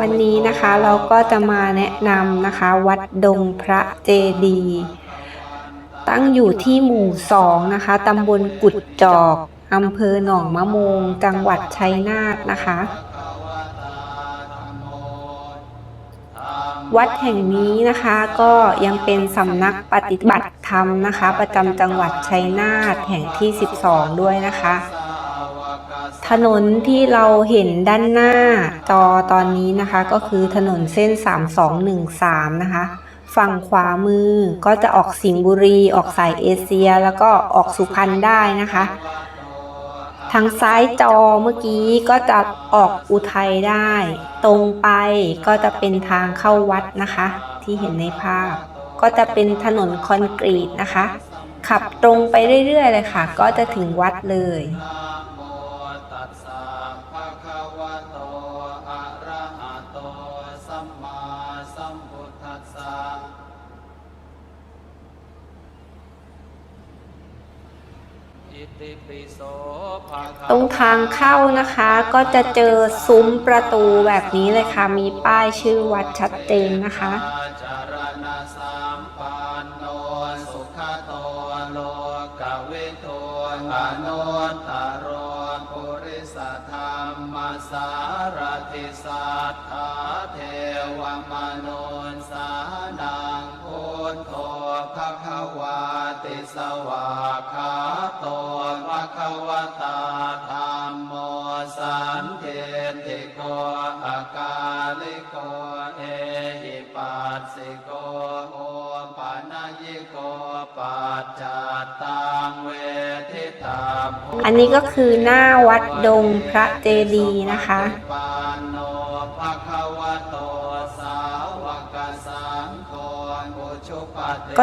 วันนี้นะคะเราก็จะมาแนะนำนะคะ วัดดงพระเจดีตั้งอยู่ที่หมู่สองนะคะตำบลกุดจอกอำเภอหนองมะโมง จังหวัดชัยนาทนะคะ วัดแห่งนี้นะคะก็ยังเป็นสำนักปฏิบัติธรรมนะคะ ประจำจังหวัดชัยนาทแห่งที่ 12 ด้วยนะคะ ถนนที่เราเห็นด้านหน้าจอตอนนี้นะคะ ก็คือถนนเส้น 3213 นะคะ ฝั่งขวามือก็จะออกสิงห์บุรีออกสายเอเชีย แล้วก็ออกสุพรรณได้นะคะ ทางซ้ายจอเมื่อกี้ก็จะออกอุทัยได้ ตรงไปก็จะเป็นทางเข้าวัดนะคะ ที่เห็นในภาพ ก็จะเป็นถนนคอนกรีตนะคะ ขับตรงไปเรื่อยๆเลยค่ะ ก็จะถึงวัดเลย ติปิโสภะคะวะตรงทางเข้านะคะก็จะเจอซุ้มประตูแบบนี้เลยค่ะ มีป้ายชื่อวัดชัดเจนนะคะจารณะสัมปันโนสุขโตโลกวิทูอนุตตรโรปุริสธรรมสารติสัทธาเทวมนุนสานังพุทโธภควาติส วากขาโตภะคะวตาธรรมโมสันเทติโกอากาลิโกเอหิปัสสิโกโอปานายิโกปัจจัตตังเวทิตาอันนี้ก็คือหน้าวัดดงพระเจดีนะคะ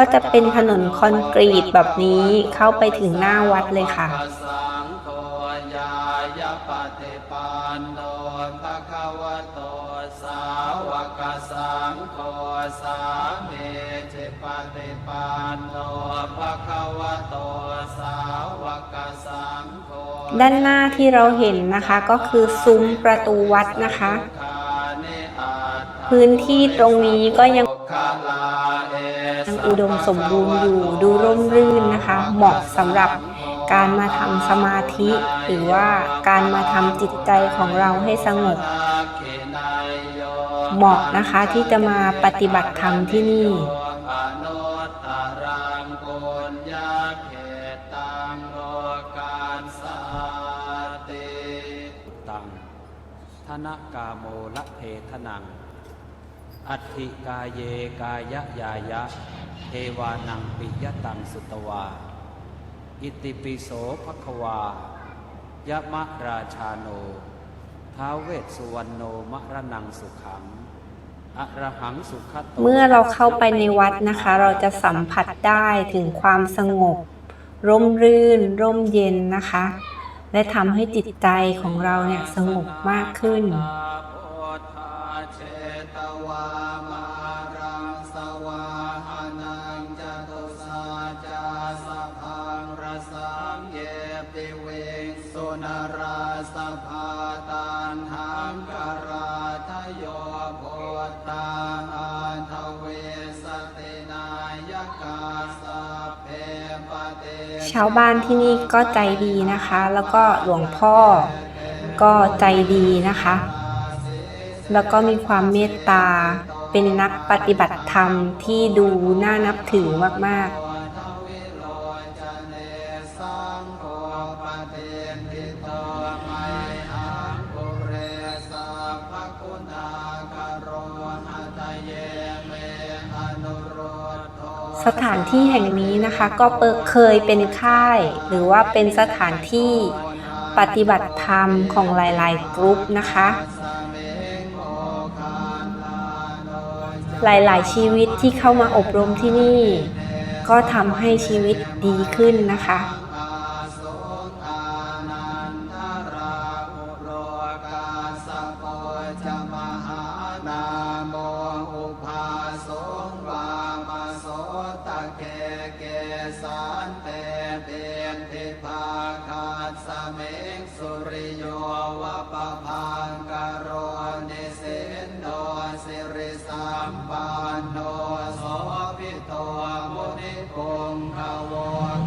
ก็จะเป็นถนนคอนกรีตแบบนี้เข้าไปถึงหน้าวัดเลยค่ะสายาปฏิปันโนภะคะวะโตสาวกสังโฆสามีจิปฏิปันโนภะคะวะโตสาวกสังโฆด้านหน้าที่เราเห็นนะคะก็คือซุ้มประตูวัดนะคะ พื้นที่ตรงนี้ก็ยัง อุดมสมบูรณ์อยู่ดูร่มรื่นนะคะ เหมาะสำหรับการมาทำสมาธิ หรือว่าการมาทำจิตใจของเราให้สงบเหมาะนะคะที่จะมาปฏิบัติธรรมที่นี่ตตรังธนกาโมละเพทนัง อัติกาเยกายะยายะ เทวานังปิยตังสุตวา อิติปิโสภควายะมะราชาโน ท้าเวสสุวรรณโนมะระนังสุขังอระหังสุขโตเมื่อเราเข้าไปในวัดนะคะ เราจะสัมผัสได้ถึงความสงบ ร่มรื่น ร่มเย็นนะคะ และทำให้จิตใจของเราเนี่ยสงบมากขึ้น ชาวบ้านที่นี่ก็ใจดีนะคะ แล้วก็หลวงพ่อก็ใจดีนะคะ แล้วก็มีความเมตตา เป็นนักปฏิบัติธรรมที่ดูน่านับถือมาก ๆ สถานที่แห่งนี้นะคะ ก็เปิดเคยเป็นค่าย หรือว่าเป็นสถานที่ปฏิบัติธรรมของหลาย ๆ กรุ๊ปนะคะ หลายๆ ชีวิตที่เข้ามาอบรมที่นี่ ก็ทำให้ชีวิตดีขึ้นนะคะ คาสเมงสุริโยวะปะพังกโรนิสินโนสิริสัมปันโนโสภิโตมุนิพงขโว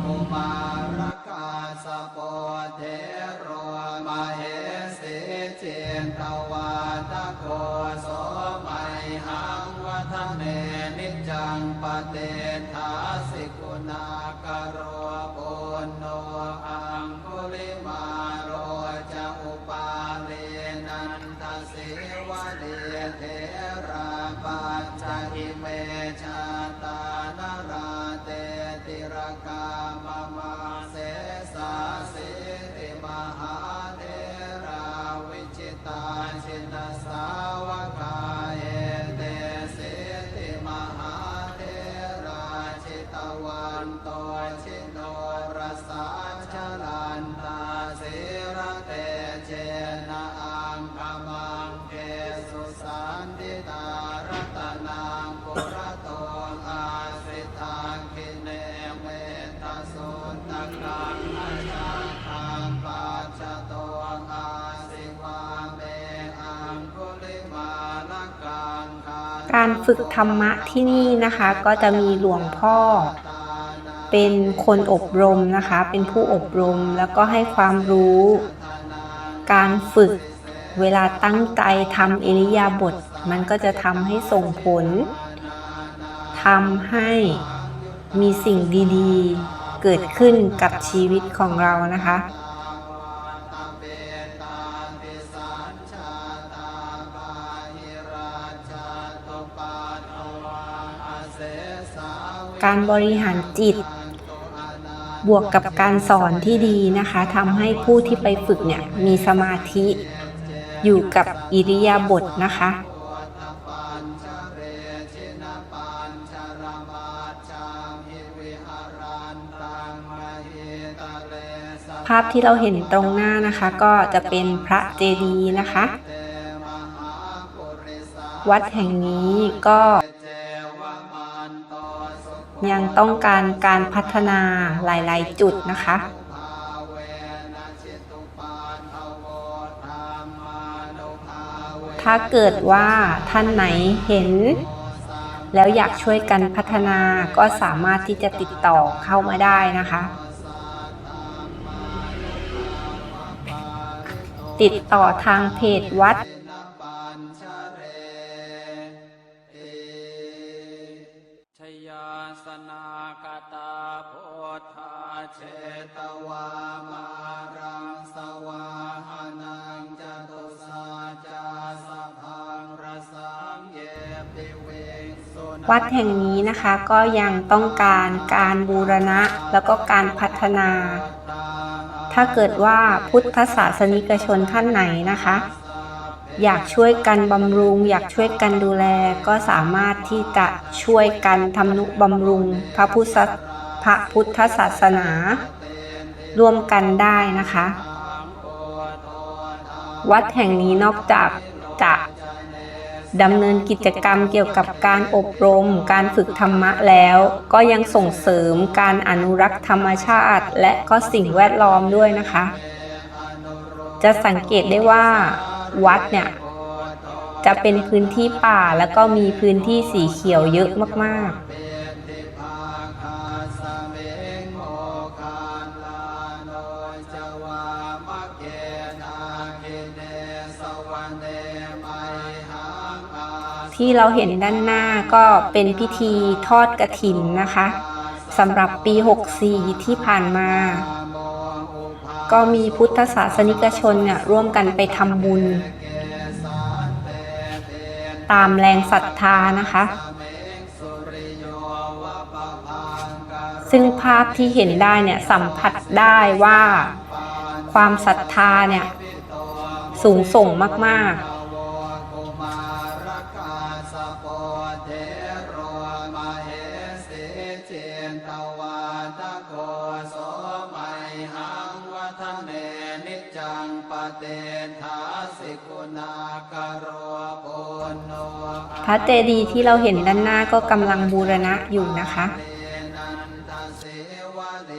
กุมารกาสโปเทโรมาเหสีเจนตวาตะโกโสมัยหังวัฒเนนิจจังปเตทาสิกุณา นังปุระโตอาสิตังคิเนเมตสุนตะกังอาชาคังปัจจโตอาสิวาเมอังคุลิมาลกังคาการฝึกธรรมะที่นี่นะคะก็จะมีหลวงพ่อเป็นคนอบรมนะคะ เป็นผู้อบรมแล้วก็ให้ความรู้ การฝึก เวลาตั้งใจทำอิริยาบถมันก็จะทำให้ส่งผลทำให้มีสิ่งดีๆ เกิดขึ้นกับชีวิตของเรานะคะ การบริหารจิต บวกกับการสอนที่ดีนะคะทำให้ผู้ที่ไปฝึกเนี่ยมีสมาธิ อยู่กับอิริยาบถนะคะ ภาพที่เราเห็นตรงหน้านะคะ ก็จะเป็นพระเจดีย์นะคะ วัดแห่งนี้ก็ยังต้องการการพัฒนาหลาย ๆ จุดนะคะ ถ้าเกิดว่าท่านไหนเห็น แล้วอยากช่วยกันพัฒนาก็สามารถที่จะติดต่อเข้ามาได้นะคะ ติดต่อทางเพจวัด วัดแห่งนี้นะคะก็ยังต้องการการบูรณะแล้วก็การพัฒนา ถ้าเกิดว่าพุทธศาสนิกชนท่านไหนนะคะ อยากช่วยกันบำรุง อยากช่วยกันดูแลก็สามารถที่จะช่วยกันทำนุบำรุงพระพุทธพระพุทธศาสนา ร่วมกันได้นะคะ วัดแห่งนี้นอกจากจะ ดำเนินกิจกรรมเกี่ยวกับการอบรม การฝึกธรรมะแล้ว ก็ยังส่งเสริมการอนุรักษ์ธรรมชาติ และก็สิ่งแวดล้อมด้วยนะคะ จะสังเกตได้ว่าวัดเนี่ยจะเป็นพื้นที่ป่าแล้วก็มีพื้นที่สีเขียวเยอะมากๆ ที่เราเห็นด้านหน้าก็เป็นพิธีทอดกระถินนะคะสำหรับปี 64 ที่ผ่านมา ก็มีพุทธศาสนิกชนเนี่ยร่วมกันไปทำบุญ ตามแรงศรัทธานะคะ ซึ่งภาพที่เห็นได้เนี่ยสัมผัสได้ว่าความศรัทธาเนี่ยสูงส่งมาก ๆ พระเจดีย์ที่เราเห็นด้านหน้าก็กำลังบูรณะอยู่นะคะนันทเสวะเด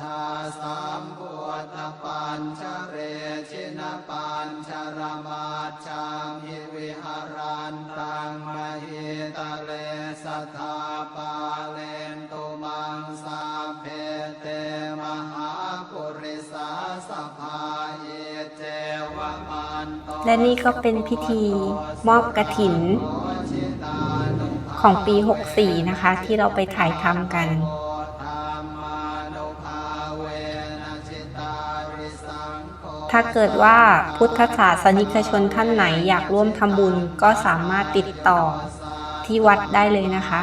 ทาสัมพุทธปัญชเรชินปัญชรมาชามิวิหารันตังมหิตเลสัทาปาเลนตุมังสาเพเตมหาปุริสาสภาเยเจวมันตและนี่ก็เป็นพิธีมอบกระถินของปี 64 นะคะ ที่เราไปถ่ายทำกัน ถ้าเกิดว่าพุทธศาสนิกชนท่านไหนอยากร่วมทำบุญก็สามารถติดต่อที่วัดได้เลยนะคะ